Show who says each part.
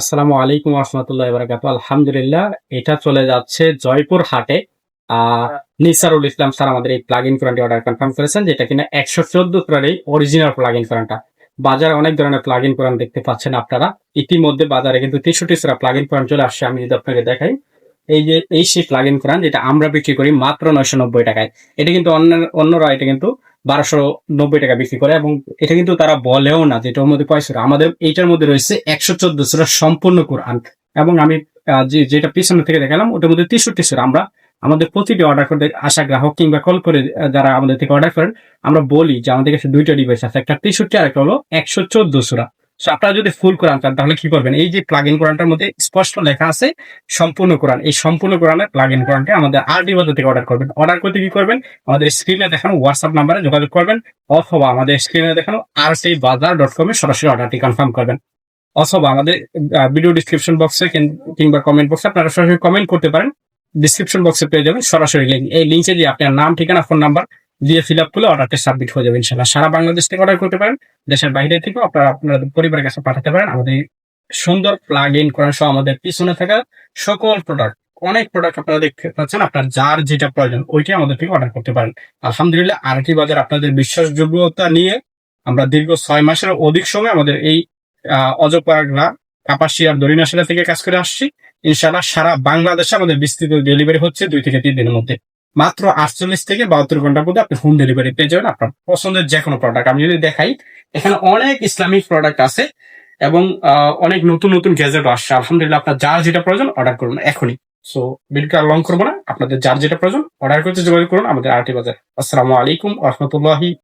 Speaker 1: আসসালামু আলাইকুম রহমতুল্লাহ বারাকাত আলহামদুলিল্লাহ, এটা চলে যাচ্ছে জয়পুর হাটে। নিসারুল ইসলাম স্যার আমাদের এই প্লাগ ইন কোরআনটি অর্ডার কনফার্ম করেছেন যেটা কিনা একশো চোদ্দ এই অরিজিনাল প্লাগ ইন কোরআনটা বাজারে অনেক ধরনের প্লাগ ইন দেখতে পাচ্ছেন আপনারা। ইতিমধ্যে বাজারে কিন্তু তেষট্টি সেরা প্লাগ ইন চলে আসছে। আমি যদি আপনাকে দেখাই এই যে, এই সেই প্লাগ ইন কোরআন যেটা আমরা বিক্রি করি মাত্র নয়শো নব্বই টাকায়। এটা কিন্তু অন্য অন্যরা এটা কিন্তু বারোশো নব্বই টাকা বিক্রি করে এবং এটা কিন্তু তারা বলেও না যে এটার মধ্যে পয়সা আমাদের এইটার মধ্যে রয়েছে একশো চোদ্দ সুরা সম্পূর্ণ কোরআন। এবং আমি যেটা পিছনে থেকে দেখালাম, ওটার মধ্যে তেষট্টি সুরা আমরা, আমাদের প্রতিটি অর্ডার করতে আসা গ্রাহক কিংবা কল করে যারা আমাদের থেকে অর্ডার করেন, আমরা বলি যে আমাদের কাছে দুইটা ডিভাইস আছে, একটা তেষট্টি আর একটা হলো একশো চোদ্দ সুরা So, আপনারা যদি ফুল কোরআন চান, তাহলে কি করবেন? এই যে প্লাগ ইন কোরআনটার মধ্যে স্পষ্ট লেখা আছে, সম্পূর্ণ কোরআন এই সম্পূর্ণ কোরআনের প্লাগ ইন কোরআনটি আমাদের আরডি বাজার থেকে অর্ডার করবেন। অর্ডার করতে কি করবেন? আমাদের স্ক্রিনে দেখানো হোয়াটসঅ্যাপ নাম্বারে যোগাযোগ করবেন, অথবা আমাদের স্ক্রিনে দেখানো আর সেই বাজার ডট কমে সরাসরি অর্ডারটি কনফার্ম করবেন। অথবা আমাদের ভিডিও ডিসক্রিপশন বক্সে কিংবা কমেন্ট বক্সে আপনারা সরাসরি কমেন্ট করতে পারেন। ডিসক্রিপশন বক্সে পেয়ে যাবেন সরাসরি লিঙ্ক এই লিঙ্কে দিয়ে আপনার নাম, ঠিকানা ফোন নাম্বার দিয়ে ফিল আপ করলে অর্ডারটা সাবমিট হয়ে যাবে ইনশাল্লাহ সারা বাংলাদেশ থেকে অর্ডার করতে পারেন, দেশের বাইরে থেকেও আপনারা আপনার পরিবারের কাছে পাঠাতে পারেন। আমাদের সুন্দর প্লাগ ইন করার সহ আমাদের পিছনে থাকা সকল প্রোডাক্ট অনেক প্রোডাক্ট আপনারা দেখতে পাচ্ছেন। আপনার যার যেটা প্রয়োজন, ওইটাই আমাদের থেকে অর্ডার করতে পারেন। আলহামদুলিল্লাহ আরটি বাজার আপনাদের বিশ্বাসযোগ্যতা নিয়ে আমরা দীর্ঘ ছয় মাসের অধিক সময় আমাদের এই অজপাড়া, কাপাসিয়ার দরিনাশিরা থেকে কাজ করে আসছি। ইনশাআল্লাহ সারা বাংলাদেশে আমাদের বিস্তৃত ডেলিভারি হচ্ছে দুই থেকে তিন দিনের মধ্যে। মাত্র আটচল্লিশ থেকে বাহাত্তর ঘণ্টার মধ্যে আপনি হোম ডেলিভারি পেয়ে যাবেন আপনার পছন্দের যে কোনো প্রোডাক্ট আমি যদি দেখাই, এখানে অনেক ইসলামিক প্রোডাক্ট আছে এবং অনেক নতুন নতুন গ্যাজেট আসছে। আলহামদুলিল্লাহ, আপনার যার যেটা প্রয়োজন অর্ডার করুন এখনই। সো ভিডিওটা লং করব না, আপনাদের যার যেটা প্রয়োজন অর্ডার করতে যোগাযোগ করুন আমাদের আরটি বাজার। আসসালামু আলাইকুম রহমতুল্লাহি